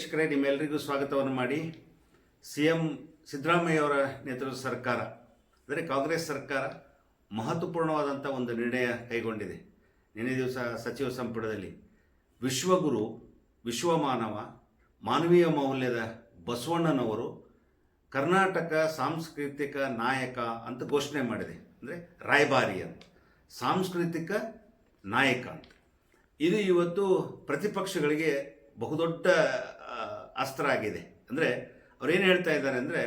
ವೀಕ್ಷಕರೇ ನಿಮ್ಮೆಲ್ಲರಿಗೂ ಸ್ವಾಗತವನ್ನು ಮಾಡಿ ಸಿ ಎಂ ಸಿದ್ದರಾಮಯ್ಯವರ ನೇತೃತ್ವದ ಸರ್ಕಾರ, ಅಂದರೆ ಕಾಂಗ್ರೆಸ್ ಸರ್ಕಾರ ಮಹತ್ವಪೂರ್ಣವಾದಂಥ ಒಂದು ನಿರ್ಣಯ ಕೈಗೊಂಡಿದೆ. ನಿನ್ನೆ ದಿವಸ ಸಚಿವ ಸಂಪುಟದಲ್ಲಿ ವಿಶ್ವಗುರು, ವಿಶ್ವಮಾನವ, ಮಾನವೀಯ ಮೌಲ್ಯದ ಬಸವಣ್ಣನವರು ಕರ್ನಾಟಕ ಸಾಂಸ್ಕೃತಿಕ ನಾಯಕ ಅಂತ ಘೋಷಣೆ ಮಾಡಿದೆ. ಅಂದರೆ ರಾಯಭಾರಿ ಅಂತ. ಸಾಂಸ್ಕೃತಿಕ ನಾಯಕ ಅಂತ. ಇದು ಇವತ್ತು ಪ್ರತಿಪಕ್ಷಗಳಿಗೆ ಬಹುದೊಡ್ಡ ಅಸ್ತ್ರ ಆಗಿದೆ ಅಂದರೆ ಅವ್ರೇನು ಹೇಳ್ತಾ ಇದ್ದಾರೆ ಅಂದರೆ,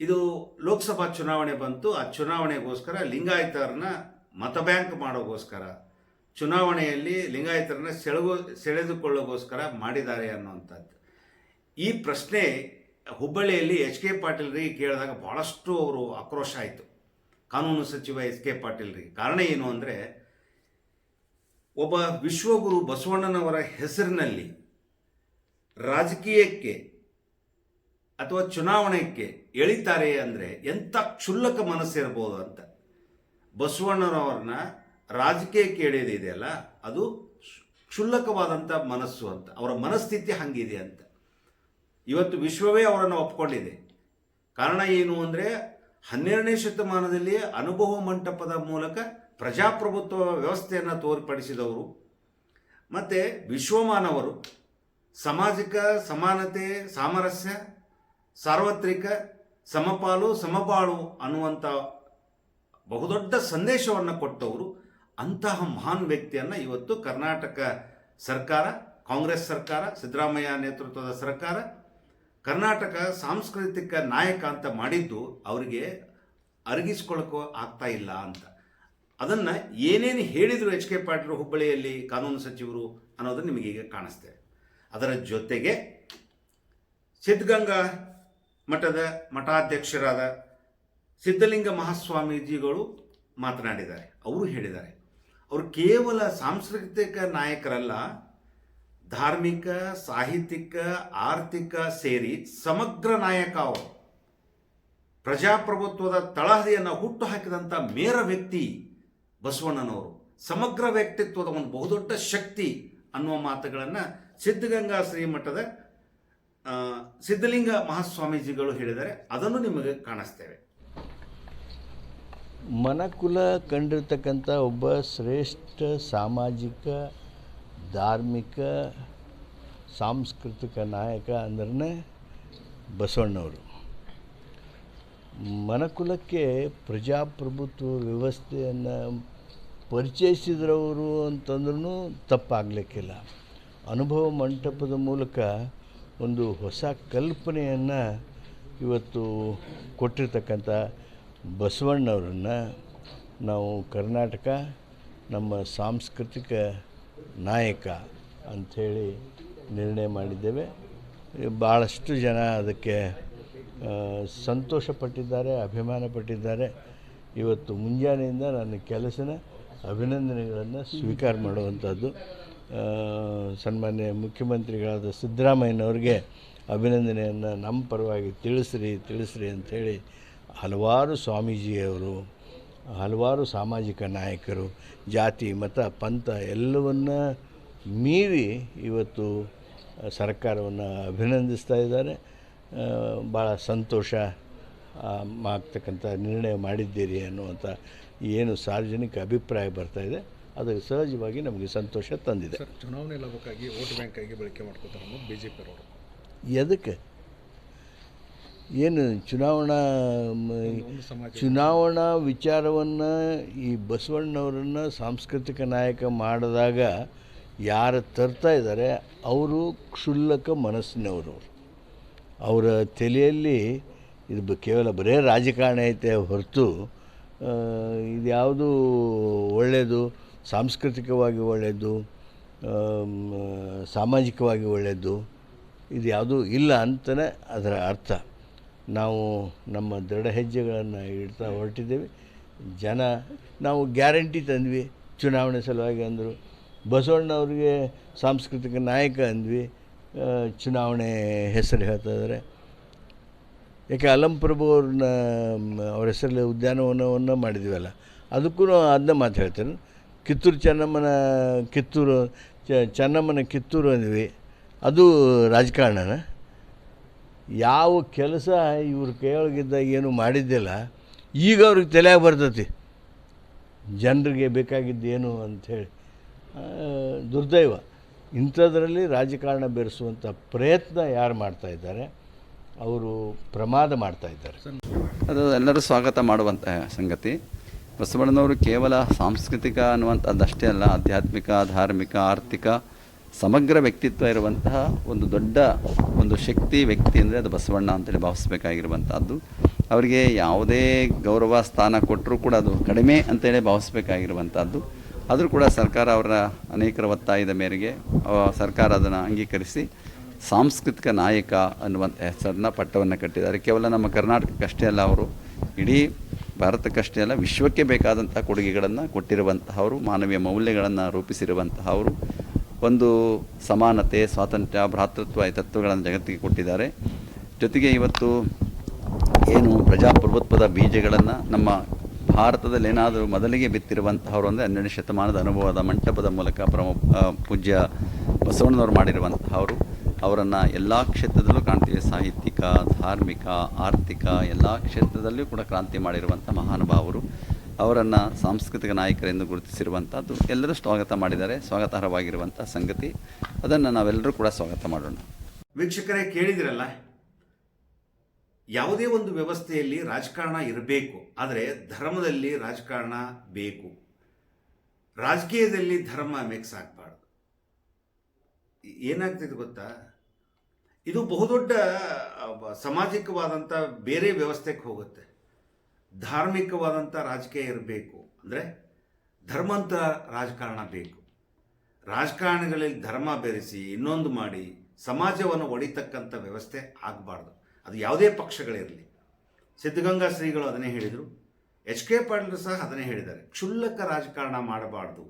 ಇದು ಲೋಕಸಭಾ ಚುನಾವಣೆ ಬಂತು, ಆ ಚುನಾವಣೆಗೋಸ್ಕರ ಲಿಂಗಾಯತರನ್ನ ಮತ ಬ್ಯಾಂಕ್ ಮಾಡೋಗೋಸ್ಕರ, ಚುನಾವಣೆಯಲ್ಲಿ ಲಿಂಗಾಯತರನ್ನ ಸೆಳೆಗೋ, ಸೆಳೆದುಕೊಳ್ಳೋಗೋಸ್ಕರ ಮಾಡಿದ್ದಾರೆ ಅನ್ನುವಂಥದ್ದು. ಈ ಪ್ರಶ್ನೆ ಹುಬ್ಬಳ್ಳಿಯಲ್ಲಿ ಎಚ್ ಕೆ ಪಾಟೀಲ್ರಿಗೆ ಕೇಳಿದಾಗ ಭಾಳಷ್ಟು ಅವರು ಆಕ್ರೋಶ ಆಯಿತು. ಕಾನೂನು ಸಚಿವ ಎಚ್ ಕೆ ಪಾಟೀಲ್ರಿಗೆ. ಕಾರಣ ಏನು ಅಂದರೆ, ಒಬ್ಬ ವಿಶ್ವಗುರು ಬಸವಣ್ಣನವರ ಹೆಸರಿನಲ್ಲಿ ರಾಜಕೀಯಕ್ಕೆ ಅಥವಾ ಚುನಾವಣೆಗೆ ಎಳಿತಾರೆ ಅಂದರೆ ಎಂಥ ಕ್ಷುಲ್ಲಕ ಮನಸ್ಸಿರ್ಬೋದು ಅಂತ. ಬಸವಣ್ಣನವ್ರನ್ನ ರಾಜಕೀಯಕ್ಕೆ ಎಳೆಯೋದಿದೆಯಲ್ಲ ಅದು ಕ್ಷುಲ್ಲಕವಾದಂಥ ಮನಸ್ಸು ಅಂತ. ಅವರ ಮನಸ್ಥಿತಿ ಹಂಗಿದೆ ಅಂತ. ಇವತ್ತು ವಿಶ್ವವೇ ಅವರನ್ನು ಒಪ್ಕೊಂಡಿದೆ. ಕಾರಣ ಏನು ಅಂದರೆ ಹನ್ನೆರಡನೇ ಶತಮಾನದಲ್ಲಿ ಅನುಭವ ಮಂಟಪದ ಮೂಲಕ ಪ್ರಜಾಪ್ರಭುತ್ವ ವ್ಯವಸ್ಥೆಯನ್ನು ತೋರ್ಪಡಿಸಿದವರು. ಮತ್ತು ವಿಶ್ವಮಾನವರು. ಸಾಮಾಜಿಕ, ಸಮಾನತೆ, ಸಾಮರಸ್ಯ, ಸಾರ್ವತ್ರಿಕ, ಸಮಪಾಲು ಸಮಪಾಳು ಅನ್ನುವಂಥ ಬಹುದೊಡ್ಡ ಸಂದೇಶವನ್ನು ಕೊಟ್ಟವರು ಅಂತಹ ಮಹಾನ್ ವ್ಯಕ್ತಿಯನ್ನು ಇವತ್ತು ಕರ್ನಾಟಕ ಸರ್ಕಾರ, ಕಾಂಗ್ರೆಸ್ ಸರ್ಕಾರ, ಸಿದ್ದರಾಮಯ್ಯ ನೇತೃತ್ವದ ಸರ್ಕಾರ, ಕರ್ನಾಟಕ ಸಾಂಸ್ಕೃತಿಕ ನಾಯಕ ಅಂತ ಮಾಡಿದ್ದು ಅವರಿಗೆ ಅರಗಿಸ್ಕೊಳ್ಳೋಕ್ಕೂ ಆಗ್ತಾ ಇಲ್ಲ ಅಂತ. ಅದನ್ನು ಏನೇನು ಹೇಳಿದರು ಎಚ್ ಕೆ ಪಾಟೀಲ್ ಹುಬ್ಬಳ್ಳಿಯಲ್ಲಿ ಕಾನೂನು ಸಚಿವರು ಅನ್ನೋದು ನಿಮಗೀಗ ಕಾಣಿಸ್ತೇವೆ ಅದರ ಜೊತೆಗೆ ಸಿದ್ಧಗಂಗಾ ಮಠದ ಮಠಾಧ್ಯಕ್ಷರಾದ ಸಿದ್ಧಲಿಂಗ ಮಹಾಸ್ವಾಮೀಜಿಗಳು ಮಾತನಾಡಿದ್ದಾರೆ. ಅವರು ಹೇಳಿದ್ದಾರೆ. ಅವರು ಕೇವಲ ಸಾಂಸ್ಕೃತಿಕ ನಾಯಕರಲ್ಲ, ಧಾರ್ಮಿಕ, ಸಾಹಿತ್ಯಿಕ, ಆರ್ಥಿಕ ಸೇರಿ ಸಮಗ್ರ ನಾಯಕ ಅವರು. ಪ್ರಜಾಪ್ರಭುತ್ವದ ತಳಹದಿಯನ್ನು ಹುಟ್ಟು ಹಾಕಿದಂಥ ಮೇರ ವ್ಯಕ್ತಿ ಬಸವಣ್ಣನವರು. ಸಮಗ್ರ ವ್ಯಕ್ತಿತ್ವದ ಒಂದು ಬಹುದೊಡ್ಡ ಶಕ್ತಿ ಅನ್ನುವ ಮಾತುಗಳನ್ನು ಸಿದ್ಧಗಂಗಾ ಶ್ರೀಮಠದ ಮಠದ ಸಿದ್ಧಲಿಂಗ ಮಹಾಸ್ವಾಮೀಜಿಗಳು ಹೇಳಿದರೆ ಅದನ್ನು ನಿಮಗೆ ಕಾಣಿಸ್ತೇವೆ. ಮನಕುಲ ಕಂಡಿರ್ತಕ್ಕಂಥ ಒಬ್ಬ ಶ್ರೇಷ್ಠ ಸಾಮಾಜಿಕ, ಧಾರ್ಮಿಕ, ಸಾಂಸ್ಕೃತಿಕ ನಾಯಕ ಅಂದ್ರೆ ಬಸವಣ್ಣವರು. ಮನಕುಲಕ್ಕೆ ಪ್ರಜಾಪ್ರಭುತ್ವ ವ್ಯವಸ್ಥೆಯನ್ನು ಪರಿಚಯಿಸಿದ್ರವರು ಅಂತಂದ್ರೂ ತಪ್ಪಾಗಲಿಕ್ಕಿಲ್ಲ. ಅನುಭವ ಮಂಟಪದ ಮೂಲಕ ಒಂದು ಹೊಸ ಕಲ್ಪನೆಯನ್ನು ಇವತ್ತು ಕೊಟ್ಟಿರ್ತಕ್ಕಂಥ ಬಸವಣ್ಣವ್ರನ್ನು ನಾವು ಕರ್ನಾಟಕ ನಮ್ಮ ಸಾಂಸ್ಕೃತಿಕ ನಾಯಕ ಅಂಥೇಳಿ ನಿರ್ಣಯ ಮಾಡಿದ್ದೇವೆ. ಭಾಳಷ್ಟು ಜನ ಅದಕ್ಕೆ ಸಂತೋಷ ಸಂತೋಷಪಟ್ಟಿದ್ದಾರೆ ಅಭಿಮಾನ ಪಟ್ಟಿದ್ದಾರೆ ಇವತ್ತು ಮುಂಜಾನೆಯಿಂದ ನನ್ನ ಕೆಲಸನ ಅಭಿನಂದನೆಗಳನ್ನು ಸ್ವೀಕಾರ ಮಾಡುವಂಥದ್ದು. ಸನ್ಮಾನ್ಯ ಮುಖ್ಯಮಂತ್ರಿಗಳಾದ ಸಿದ್ದರಾಮಯ್ಯನವ್ರಿಗೆ ಅಭಿನಂದನೆಯನ್ನು ನಮ್ಮ ಪರವಾಗಿ ತಿಳಿಸ್ರಿ ತಿಳಿಸ್ರಿ ಅಂಥೇಳಿ ಹಲವಾರು ಸ್ವಾಮೀಜಿಯವರು, ಹಲವಾರು ಸಾಮಾಜಿಕ ನಾಯಕರು, ಜಾತಿ, ಮತ, ಪಂಥ ಎಲ್ಲವನ್ನ ಮೀರಿ ಇವತ್ತು ಸರ್ಕಾರವನ್ನು ಅಭಿನಂದಿಸ್ತಾ ಇದ್ದಾರೆ. ಭಾಳ ಸಂತೋಷ ಆಗ್ತಕ್ಕಂಥ ನಿರ್ಣಯ ಮಾಡಿದ್ದೀರಿ ಅನ್ನುವಂಥ ಏನು ಸಾರ್ವಜನಿಕ ಅಭಿಪ್ರಾಯ ಬರ್ತಾ ಇದೆ. ಅದು ಸಹಜವಾಗಿ ನಮಗೆ ಸಂತೋಷ ತಂದಿದೆ. ಚುನಾವಣೆ ಲಾಭಕ್ಕಾಗಿ ವೋಟ್ ಬ್ಯಾಂಕ್ ಆಗಿ ಬಳಕೆ ಮಾಡ್ಕೋತಾರೆ ಅನ್ನೋದು ಬಿ ಜೆ ಪಿಯವರು ಎದಕ್ಕೆ? ಏನು ಚುನಾವಣಾ ಚುನಾವಣಾ ವಿಚಾರವನ್ನು ಈ ಬಸವಣ್ಣವರನ್ನು ಸಾಂಸ್ಕೃತಿಕ ನಾಯಕ ಮಾಡಿದಾಗ ಯಾರು ತರ್ತಾ ಇದ್ದಾರೆ? ಅವರು ಕ್ಷುಲ್ಲಕ ಮನಸ್ಸಿನವರು. ಅವರ ತಲೆಯಲ್ಲಿ ಇದು ಕೇವಲ ಬರೇ ರಾಜಕಾರಣ ಐತೆ ಹೊರತು ಆ, ಇದು ಯಾವುದು ಒಳ್ಳೆಯದು ಸಾಂಸ್ಕೃತಿಕವಾಗಿ ಒಳ್ಳೆಯದು ಸಾಮಾಜಿಕವಾಗಿ ಒಳ್ಳೆಯದು, ಇದು ಯಾವುದೂ ಇಲ್ಲ ಅಂತಲೇ ಅದರ ಅರ್ಥ. ನಾವು ನಮ್ಮ ದೃಢ ಹೆಜ್ಜೆಗಳನ್ನು ಇಡ್ತಾ ಹೊರಟಿದ್ದೇವೆ. ಜನ, ನಾವು ಗ್ಯಾರಂಟಿ ತಂದ್ವಿ ಚುನಾವಣೆ ಸಲುವಾಗಿ ಅಂದರು. ಬಸವಣ್ಣವ್ರಿಗೆ ಸಾಂಸ್ಕೃತಿಕ ನಾಯಕ ಅಂದ್ವಿ. ಚುನಾವಣೆ ಹೆಸರು ಹೇಳ್ತಾ ಇದ್ದಾರೆ. ಯಾಕೆ ಅಲಂಪ್ರಭು ಅವ್ರನ್ನ, ಅವ್ರ ಹೆಸರಲ್ಲಿ ಉದ್ಯಾನವನವನ್ನು ಮಾಡಿದ್ವಲ್ಲ ಅದಕ್ಕೂ ಅದನ್ನ ಮಾತು ಹೇಳ್ತೇನೆ ಕಿತ್ತೂರು ಚೆನ್ನಮ್ಮನ ಕಿತ್ತೂರು ಚೆನ್ನಮ್ಮನ ಕಿತ್ತೂರು ಅಂದ್ವಿ. ಅದು ರಾಜಕಾರಣನ. ಯಾವ ಕೆಲಸ ಇವ್ರ ಕೈಯೊಳಗಿದ್ದಾಗ ಏನು ಮಾಡಿದ್ದಿಲ್ಲ. ಈಗ ಅವ್ರಿಗೆ ತಲೆಯಾಗ ಬರ್ತೈತಿ. ಜನರಿಗೆ ಬೇಕಾಗಿದ್ದು ಏನು ಅಂಥೇಳಿ ದುರ್ದೈವ. ಇಂಥದ್ರಲ್ಲಿ ರಾಜಕಾರಣ ಬೆರೆಸುವಂಥ ಪ್ರಯತ್ನ ಯಾರು ಮಾಡ್ತಾ ಇದ್ದಾರೆ, ಅವರು ಪ್ರಮಾದ ಮಾಡ್ತಾ ಇದ್ದಾರೆ. ಅದು ಎಲ್ಲರೂ ಸ್ವಾಗತ ಮಾಡುವಂತಹ ಸಂಗತಿ. ಬಸವಣ್ಣನವರು ಕೇವಲ ಸಾಂಸ್ಕೃತಿಕ ಅನ್ನುವಂಥದ್ದಷ್ಟೇ ಅಲ್ಲ, ಆಧ್ಯಾತ್ಮಿಕ, ಧಾರ್ಮಿಕ, ಆರ್ಥಿಕ, ಸಮಗ್ರ ವ್ಯಕ್ತಿತ್ವ ಇರುವಂತಹ ಒಂದು ದೊಡ್ಡ ಒಂದು ಶಕ್ತಿ ವ್ಯಕ್ತಿ ಅಂದರೆ ಅದು ಬಸವಣ್ಣ ಅಂತೇಳಿ ಭಾವಿಸಬೇಕಾಗಿರುವಂಥದ್ದು. ಅವರಿಗೆ ಯಾವುದೇ ಗೌರವ ಸ್ಥಾನ ಕೊಟ್ಟರೂ ಕೂಡ ಅದು ಕಡಿಮೆ ಅಂತೇಳಿ ಭಾವಿಸಬೇಕಾಗಿರುವಂಥದ್ದು. ಆದರೂ ಕೂಡ ಸರ್ಕಾರ ಅವರ ಅನೇಕರ ಒತ್ತಾಯದ ಮೇರೆಗೆ ಸರ್ಕಾರ ಅದನ್ನು ಅಂಗೀಕರಿಸಿ ಸಾಂಸ್ಕೃತಿಕ ನಾಯಕ ಅನ್ನುವಂಥ ಹೆಸರನ್ನ ಪಟ್ಟವನ್ನು ಕಟ್ಟಿದ್ದಾರೆ. ಕೇವಲ ನಮ್ಮ ಕರ್ನಾಟಕಕ್ಕಷ್ಟೇ ಅಲ್ಲ ಅವರು, ಇಡೀ ಭಾರತಕ್ಕಷ್ಟೇ ಅಲ್ಲ, ವಿಶ್ವಕ್ಕೆ ಬೇಕಾದಂಥ ಕೊಡುಗೆಗಳನ್ನು ಕೊಟ್ಟಿರುವಂತಹವರು, ಮಾನವೀಯ ಮೌಲ್ಯಗಳನ್ನು ರೂಪಿಸಿರುವಂತಹವರು ಒಂದು ಸಮಾನತೆ, ಸ್ವಾತಂತ್ರ್ಯ, ಭ್ರಾತೃತ್ವ ಈ ತತ್ವಗಳನ್ನು ಜಗತ್ತಿಗೆ ಕೊಟ್ಟಿದ್ದಾರೆ. ಜೊತೆಗೆ ಇವತ್ತು ಏನು ಪ್ರಜಾಪ್ರಭುತ್ವದ ಬೀಜಗಳನ್ನು ನಮ್ಮ ಭಾರತದಲ್ಲಿ ಏನಾದರೂ ಮೊದಲಿಗೆ ಬಿತ್ತಿರುವಂತಹವರು ಅಂದರೆ ಹನ್ನೆರಡನೇ ಶತಮಾನದ ಅನುಭವದ ಮಂಟಪದ ಮೂಲಕ ಪ್ರಮ ಪೂಜ್ಯ ಬಸವಣ್ಣನವರು ಮಾಡಿರುವಂತಹವರು. ಅವರನ್ನು ಎಲ್ಲ ಕ್ಷೇತ್ರದಲ್ಲೂ ಕಾಣ್ತೀವಿ. ಸಾಹಿತ್ಯಿಕ, ಧಾರ್ಮಿಕ, ಆರ್ಥಿಕ ಎಲ್ಲ ಕ್ಷೇತ್ರದಲ್ಲಿಯೂ ಕೂಡ ಕ್ರಾಂತಿ ಮಾಡಿರುವಂಥ ಮಹಾನುಭಾವರು. ಅವರನ್ನು ಸಾಂಸ್ಕೃತಿಕ ನಾಯಕರೆಂದು ಗುರುತಿಸಿರುವಂಥದ್ದು ಎಲ್ಲರೂ ಸ್ವಾಗತ ಮಾಡಿದ್ದಾರೆ. ಸ್ವಾಗತಾರ್ಹವಾಗಿರುವಂಥ ಸಂಗತಿ. ಅದನ್ನು ನಾವೆಲ್ಲರೂ ಕೂಡ ಸ್ವಾಗತ ಮಾಡೋಣ. ವೀಕ್ಷಕರೇ, ಕೇಳಿದಿರಲ್ಲ? ಯಾವುದೇ ಒಂದು ವ್ಯವಸ್ಥೆಯಲ್ಲಿ ರಾಜಕಾರಣ ಇರಬೇಕು. ಆದರೆ ಧರ್ಮದಲ್ಲಿ ರಾಜಕಾರಣ ಬೇಕು. ರಾಜಕೀಯದಲ್ಲಿ ಧರ್ಮ ಮಿಕ್ಸ್ ಆಗಬಾರ್ದು. ಏನಾಗ್ತಿದೆ ಗೊತ್ತಾ? ಇದು ಬಹುದೊಡ್ಡ ಸಾಮಾಜಿಕವಾದಂಥ ಬೇರೆ ವ್ಯವಸ್ಥೆಗೆ ಹೋಗುತ್ತೆ. ಧಾರ್ಮಿಕವಾದಂಥ ರಾಜಕೀಯ ಇರಬೇಕು ಅಂದರೆ ಧರ್ಮಂತ ರಾಜಕಾರಣ ಬೇಕು. ರಾಜಕಾರಣಿಗಳಲ್ಲಿ ಧರ್ಮ ಬೆರೆಸಿ ಇನ್ನೊಂದು ಮಾಡಿ ಸಮಾಜವನ್ನು ಒಡಿತಕ್ಕಂಥ ವ್ಯವಸ್ಥೆ ಆಗಬಾರ್ದು. ಅದು ಯಾವುದೇ ಪಕ್ಷಗಳಿರಲಿ. ಸಿದ್ಧಗಂಗಾ ಶ್ರೀಗಳು ಅದನ್ನೇ ಹೇಳಿದರು. ಎಚ್ ಕೆ ಪಾಟೀಲ್ ಸಹ ಅದನ್ನೇ ಹೇಳಿದ್ದಾರೆ. ಕ್ಷುಲ್ಲಕ ರಾಜಕಾರಣ ಮಾಡಬಾರ್ದು.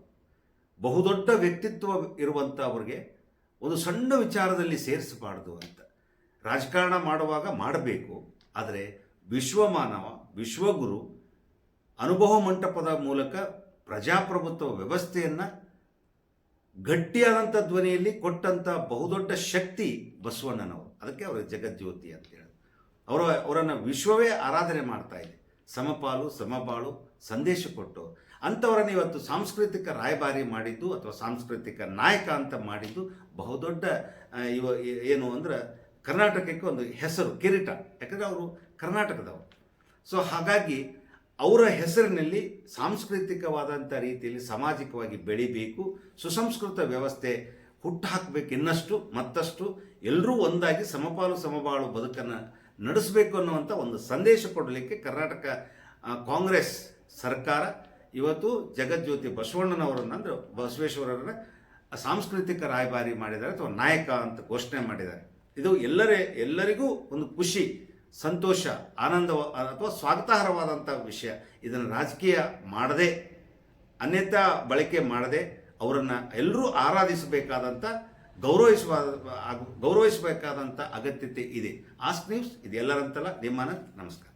ಬಹುದೊಡ್ಡ ವ್ಯಕ್ತಿತ್ವ ಇರುವಂಥವ್ರಿಗೆ ಒಂದು ಸಣ್ಣ ವಿಚಾರದಲ್ಲಿ ಸೇರಿಸಬಾರ್ದು ಅಂತ. ರಾಜಕಾರಣ ಮಾಡುವಾಗ ಮಾಡಬೇಕು, ಆದರೆ ವಿಶ್ವಮಾನವ, ವಿಶ್ವಗುರು, ಅನುಭವ ಮಂಟಪದ ಮೂಲಕ ಪ್ರಜಾಪ್ರಭುತ್ವ ವ್ಯವಸ್ಥೆಯನ್ನು ಗಟ್ಟಿಯಾದಂಥ ಧ್ವನಿಯಲ್ಲಿ ಕೊಟ್ಟಂಥ ಬಹುದೊಡ್ಡ ಶಕ್ತಿ ಬಸವಣ್ಣನವರು. ಅದಕ್ಕೆ ಅವರು ಜಗಜ್ಯೋತಿ ಅಂತ ಹೇಳಿ ಅವರು ಅವರನ್ನು ವಿಶ್ವವೇ ಆರಾಧನೆ ಮಾಡ್ತಾ ಇದೆ. ಸಮಪಾಲು, ಸಮಬಾಳು ಸಂದೇಶ ಕೊಟ್ಟು ಅಂಥವರನ್ನು ಇವತ್ತು ಸಾಂಸ್ಕೃತಿಕ ರಾಯಭಾರಿ ಮಾಡಿದ್ದು ಅಥವಾ ಸಾಂಸ್ಕೃತಿಕ ನಾಯಕ ಅಂತ ಮಾಡಿದ್ದು ಬಹುದೊಡ್ಡ ಇವ ಏನು ಅಂದ್ರೆ ಕರ್ನಾಟಕಕ್ಕೆ ಒಂದು ಹೆಸರು, ಕಿರೀಟ. ಯಾಕಂದರೆ ಅವರು ಕರ್ನಾಟಕದವರು. ಸೊ ಹಾಗಾಗಿ ಅವರ ಹೆಸರಿನಲ್ಲಿ ಸಾಂಸ್ಕೃತಿಕವಾದಂಥ ರೀತಿಯಲ್ಲಿ ಸಾಮಾಜಿಕವಾಗಿ ಬೆಳಿಬೇಕು, ಸುಸಂಸ್ಕೃತ ವ್ಯವಸ್ಥೆ ಹುಟ್ಟುಹಾಕಬೇಕು ಇನ್ನಷ್ಟು, ಮತ್ತಷ್ಟು ಎಲ್ಲರೂ ಒಂದಾಗಿ ಸಮಪಾಲು ಸಮಬಾಳು ಬದುಕನ್ನು ನಡೆಸಬೇಕು ಅನ್ನುವಂಥ ಒಂದು ಸಂದೇಶ ಕೊಡಲಿಕ್ಕೆ ಕರ್ನಾಟಕ ಕಾಂಗ್ರೆಸ್ ಸರ್ಕಾರ ಇವತ್ತು ಜಗಜ್ಯೋತಿ ಬಸವಣ್ಣನವರನ್ನು ಅಂದರೆ ಬಸವೇಶ್ವರರನ್ನ ಸಾಂಸ್ಕೃತಿಕ ರಾಯಭಾರಿ ಮಾಡಿದ್ದಾರೆ ಅಥವಾ ನಾಯಕ ಅಂತ ಘೋಷಣೆ ಮಾಡಿದ್ದಾರೆ. ಇದು ಎಲ್ಲರೇ, ಎಲ್ಲರಿಗೂ ಒಂದು ಖುಷಿ, ಸಂತೋಷ, ಆನಂದ ಅಥವಾ ಸ್ವಾಗತಾರ್ಹವಾದಂಥ ವಿಷಯ. ಇದನ್ನು ರಾಜಕೀಯ ಮಾಡದೆ ಅನ್ಯತಾ ಬಳಕೆ ಮಾಡದೆ ಅವರನ್ನು ಎಲ್ಲರೂ ಆರಾಧಿಸಬೇಕಾದಂಥ ಗೌರವಿಸುವ ಗೌರವಿಸಬೇಕಾದಂಥ ಅಗತ್ಯತೆ ಇದೆ. ಆಸ್ಕ್ ನ್ಯೂಸ್, ಇದು ಎಲ್ಲರಂತಲ್ಲ ನಿಮ್ಮನ ನಮಸ್ಕಾರ.